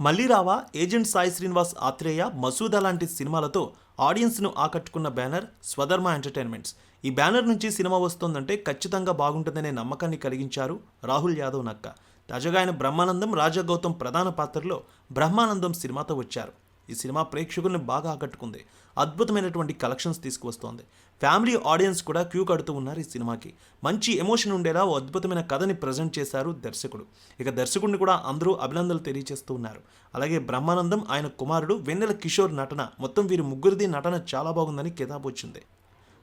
మళ్ళీ రావా ఏజెంట్ సాయి శ్రీనివాస్ ఆత్రేయ మసూదా లాంటి సినిమాలతో ఆడియన్స్ను ఆకట్టుకున్న బ్యానర్ స్వధర్మ ఎంటర్టైన్మెంట్స్. ఈ బ్యానర్ నుంచి సినిమా వస్తోందంటే ఖచ్చితంగా బాగుంటుందనే నమ్మకాన్ని కలిగించారు రాహుల్ యాదవ్ నక్క. తాజాగా ఆయన బ్రహ్మానందం రాజా గౌతమ్ ప్రధాన పాత్రలో బ్రహ్మానందం సినిమాతో వచ్చారు. ఈ సినిమా ప్రేక్షకుల్ని బాగా ఆకట్టుకుంది. అద్భుతమైనటువంటి కలెక్షన్స్ తీసుకువస్తోంది. ఫ్యామిలీ ఆడియన్స్ కూడా క్యూ కడుతూ ఉన్నారు ఈ సినిమాకి. మంచి ఎమోషన్ ఉండేలా ఓ అద్భుతమైన కథని ప్రజెంట్ చేశారు దర్శకుడు. ఇక దర్శకుడిని కూడా అందరూ అభినందనలు తెలియజేస్తూ ఉన్నారు. అలాగే బ్రహ్మానందం ఆయన కుమారుడు వెన్నెల కిషోర్ నటన మొత్తం వీరి ముగ్గురిది నటన చాలా బాగుందని కితాబు వచ్చింది.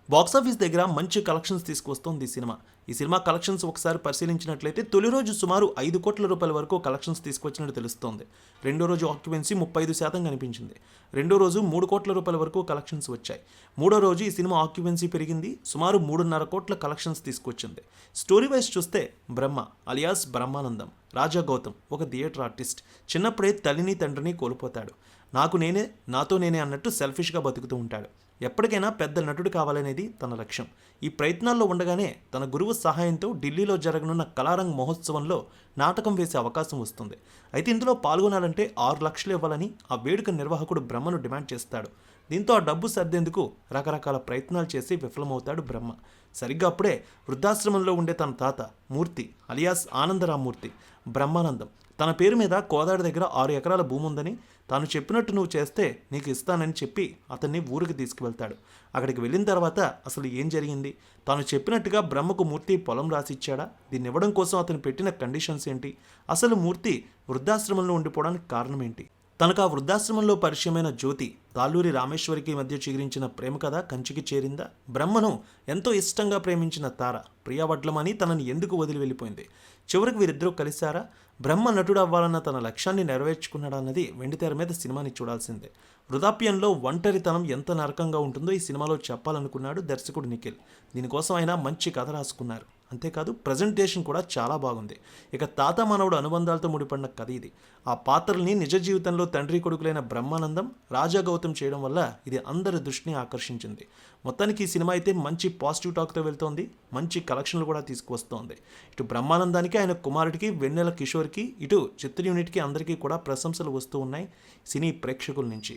బాక్సాఫీస్ దగ్గర మంచి కలెక్షన్స్ తీసుకొస్తోంది ఈ సినిమా. ఈ సినిమా కలెక్షన్స్ ఒకసారి పరిశీలించినట్లయితే తొలి రోజు సుమారు ఐదు కోట్ల రూపాయల వరకు కలెక్షన్స్ తీసుకొచ్చినట్టు తెలుస్తోంది. రెండో రోజు ఆక్యుపెన్సీ ముప్పై ఐదు శాతం కనిపించింది. రెండో రోజు మూడు కోట్ల రూపాయల వరకు కలెక్షన్స్ వచ్చాయి. మూడో రోజు ఈ సినిమా ఆక్యుపెన్సీ పెరిగింది. సుమారు మూడున్నర కోట్ల కలెక్షన్స్ తీసుకొచ్చింది. స్టోరీ వైజ్ చూస్తే బ్రహ్మ అలియాస్ బ్రహ్మానందం. రాజా గౌతమ్ ఒక థియేటర్ ఆర్టిస్ట్. చిన్నప్పుడే తల్లిని తండ్రిని కోల్పోతాడు. నాకు నేనే నాతో నేనే అన్నట్టు సెల్ఫిష్గా బతుకుతూ ఉంటాడు. ఎప్పటికైనా పెద్ద నటుడు కావాలనేది తన లక్ష్యం. ఈ ప్రయత్నాల్లో ఉండగానే తన గురువు సహాయంతో ఢిల్లీలో జరగనున్న కళారంగ్ మహోత్సవంలో నాటకం వేసే అవకాశం వస్తుంది. అయితే ఇందులో పాల్గొనాలంటే ఆరు లక్షలు ఇవ్వాలని ఆ వేడుక నిర్వాహకుడు బ్రహ్మను డిమాండ్ చేస్తాడు. దీంతో ఆ డబ్బు సర్దేందుకు రకరకాల ప్రయత్నాలు చేసి విఫలమవుతాడు బ్రహ్మ. సరిగ్గా అప్పుడే వృద్ధాశ్రమంలో ఉండే తన తాత మూర్తి అలియాస్ ఆనందరామూర్తి. బ్రహ్మానందం. తన పేరు మీద కోదాడ దగ్గర ఆరు ఎకరాల భూమి ఉందని తాను చెప్పినట్టు నువ్వు చేస్తే నీకు ఇస్తానని చెప్పి అతన్ని ఊరికి తీసుకువెళ్తాడు. అక్కడికి వెళ్ళిన తర్వాత అసలు ఏం జరిగింది? తాను చెప్పినట్టుగా బ్రహ్మకు మూర్తి పొలం రాసిచ్చాడా? దీన్ని ఇవ్వడం కోసం అతను పెట్టిన కండిషన్స్ ఏంటి? అసలు మూర్తి వృద్ధాశ్రమంలో ఉండిపోవడానికి కారణం ఏంటి? తనకు ఆ వృద్ధాశ్రమంలో పరిచయమైన జ్యోతి తాళ్ళూరి రామేశ్వరికి మధ్య చిగురించిన ప్రేమ కథ కంచికి చేరిందా? బ్రహ్మను ఎంతో ఇష్టంగా ప్రేమించిన తార ప్రియవడ్లమని తనని ఎందుకు వదిలి వెళ్ళిపోయింది? చివరికి వీరిద్దరూ కలిశారా? బ్రహ్మ నటుడు అవ్వాలన్న తన లక్ష్యాన్ని నెరవేర్చుకున్నాడా అన్నది వెండితెర మీద సినిమాని చూడాల్సిందే. వృధాప్యంలో ఒంటరితనం ఎంత నరకంగా ఉంటుందో ఈ సినిమాలో చెప్పాలనుకున్నాడు దర్శకుడు నిఖిల్. దీనికోసం ఆయన మంచి కథ రాసుకున్నారు. అంతేకాదు ప్రజెంటేషన్ కూడా చాలా బాగుంది. ఇక తాత మనవుడు అనుబంధాలతో ముడిపడిన కథ ఇది. ఆ పాత్రల్ని నిజ జీవితంలో తండ్రి కొడుకులైన బ్రహ్మానందం రాజా గౌతమ్ చేయడం వల్ల ఇది అందరి దృష్టిని ఆకర్షించింది. మొత్తానికి ఈ సినిమా అయితే మంచి పాజిటివ్ టాక్తో వెళ్తోంది. మంచి కలెక్షన్లు కూడా తీసుకువస్తోంది. ఇటు బ్రహ్మానందానికి ఆయన కుమారుడికి వెన్నెల కిషోర్కి ఇటు చిత్ర యూనిట్కి అందరికీ కూడా ప్రశంసలు వస్తూ ఉన్నాయి సినీ ప్రేక్షకుల నుంచి.